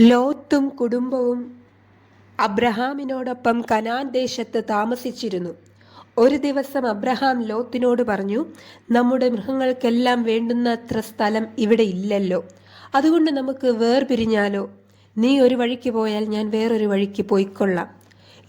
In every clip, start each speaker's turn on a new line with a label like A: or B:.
A: ലോത്തും കുടുംബവും അബ്രഹാമിനോടൊപ്പം കനാൻ ദേശത്ത് താമസിച്ചിരുന്നു. ഒരു ദിവസം അബ്രഹാം ലോത്തിനോട് പറഞ്ഞു നമ്മുടെ മൃഗങ്ങൾക്കെല്ലാം വേണ്ടുന്നത്ര സ്ഥലം ഇവിടെ ഇല്ലല്ലോ. അതുകൊണ്ട് നമുക്ക് വേർപിരിഞ്ഞാലോ? നീ ഒരു വഴിക്ക് പോയാൽ ഞാൻ വേറൊരു വഴിക്ക് പോയിക്കൊള്ളാം.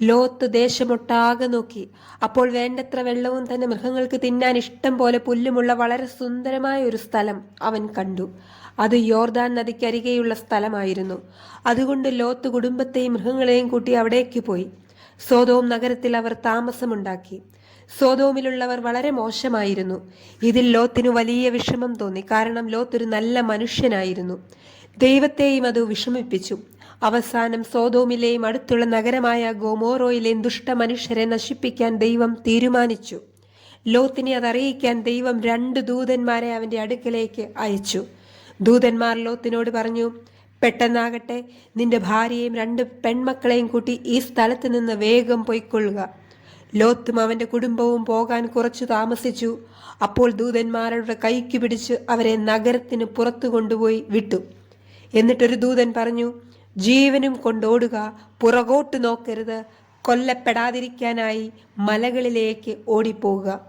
A: ലോത്ത് ദേശമൊട്ടാകെ നോക്കി. അപ്പോൾ വേണ്ടത്ര വെള്ളവും തന്നെ മൃഗങ്ങൾക്ക് തിന്നാൻ ഇഷ്ടം പോലെ പുല്ലുമുള്ള വളരെ സുന്ദരമായ ഒരു സ്ഥലം അവൻ കണ്ടു. അത് യോർദാൻ നദിക്കരികെയുള്ള സ്ഥലമായിരുന്നു. അതുകൊണ്ട് ലോത്ത് കുടുംബത്തെയും മൃഗങ്ങളെയും കൂട്ടി അവിടേക്ക് പോയി. സോതോം നഗരത്തിൽ അവർ താമസമുണ്ടാക്കി. സോതോമിലുള്ളവർ വളരെ മോശമായിരുന്നു. ഇതിൽ ലോത്തിന് വലിയ വിഷമം തോന്നി. കാരണം ലോത്ത് ഒരു നല്ല മനുഷ്യനായിരുന്നു. ദൈവത്തെയും അത് വിഷമിപ്പിച്ചു. അവസാനം സോതോമിലെയും അടുത്തുള്ള നഗരമായ ഗോമോറോയിലെ ദുഷ്ടമനുഷ്യരെ നശിപ്പിക്കാൻ ദൈവം തീരുമാനിച്ചു. ലോത്തിനെ അതറിയിക്കാൻ ദൈവം രണ്ട് ദൂതന്മാരെ അവന്റെ അടുക്കലേക്ക് അയച്ചു. ദൂതന്മാർ ലോത്തിനോട് പറഞ്ഞു പെട്ടെന്നാകട്ടെ നിന്റെ ഭാര്യയും രണ്ട് പെൺമക്കളെയും കൂട്ടി ഈ സ്ഥലത്ത് നിന്ന് വേഗം പൊയ്ക്കൊള്ളുക. ലോത്തും അവന്റെ കുടുംബവും പോകാൻ കുറച്ചു താമസിച്ചു. അപ്പോൾ ദൂതന്മാരുടെ കൈക്ക് പിടിച്ച് അവരെ നഗരത്തിന് പുറത്തു കൊണ്ടുപോയി വിട്ടു. എന്നിട്ടൊരു ദൂതൻ പറഞ്ഞു ജീവനും കൊണ്ടോടുക. പുറകോട്ട് നോക്കരുത്. കൊല്ലപ്പെടാതിരിക്കാനായി മലകളിലേക്ക് ഓടിപ്പോവുക.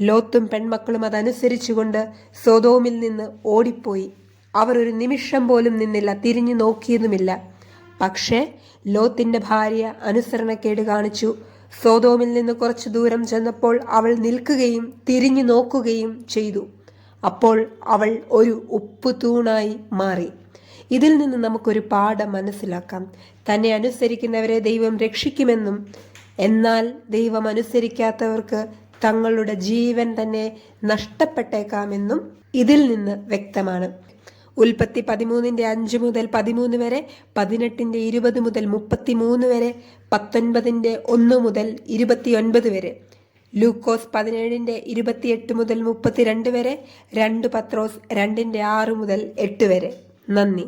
A: ലോത്തും പെൺമക്കളും അതനുസരിച്ചുകൊണ്ട് സ്വതോമിൽ നിന്ന് ഓടിപ്പോയി. അവർ ഒരു നിമിഷം പോലും നിന്നില്ല തിരിഞ്ഞു നോക്കിയതുമില്ല പക്ഷേ ലോത്തിന്റെ ഭാര്യ അനുസരണക്കേട് കാണിച്ചു. സോതോമിൽ നിന്ന് കുറച്ചു ദൂരം ചെന്നപ്പോൾ അവൾ നിൽക്കുകയും തിരിഞ്ഞു നോക്കുകയും ചെയ്തു. അപ്പോൾ അവൾ ഒരു ഉപ്പു തൂണായി മാറി. ഇതിൽ നിന്ന് നമുക്കൊരു പാഠം മനസ്സിലാക്കാം. തന്നെ അനുസരിക്കുന്നവരെ ദൈവം രക്ഷിക്കുമെന്നും എന്നാൽ ദൈവം അനുസരിക്കാത്തവർക്ക് തങ്ങളുടെ ജീവൻ തന്നെ നഷ്ടപ്പെട്ടേക്കാമെന്നും ഇതിൽ നിന്ന് വ്യക്തമാണ്. ഉൽപ്പത്തി പതിമൂന്നിന്റെ അഞ്ച് മുതൽ പതിമൂന്ന് വരെ പതിനെട്ടിന്റെ ഇരുപത് മുതൽ മുപ്പത്തിമൂന്ന് വരെ പത്തൊൻപതിന്റെ ഒന്ന് മുതൽ ഇരുപത്തിയൊൻപത് വരെ ലൂക്കോസ് പതിനേഴിന്റെ ഇരുപത്തിയെട്ട് മുതൽ മുപ്പത്തിരണ്ട് വരെ രണ്ട് പത്രോസ് രണ്ടിന്റെ ആറ് മുതൽ എട്ട് വരെ. നന്ദി.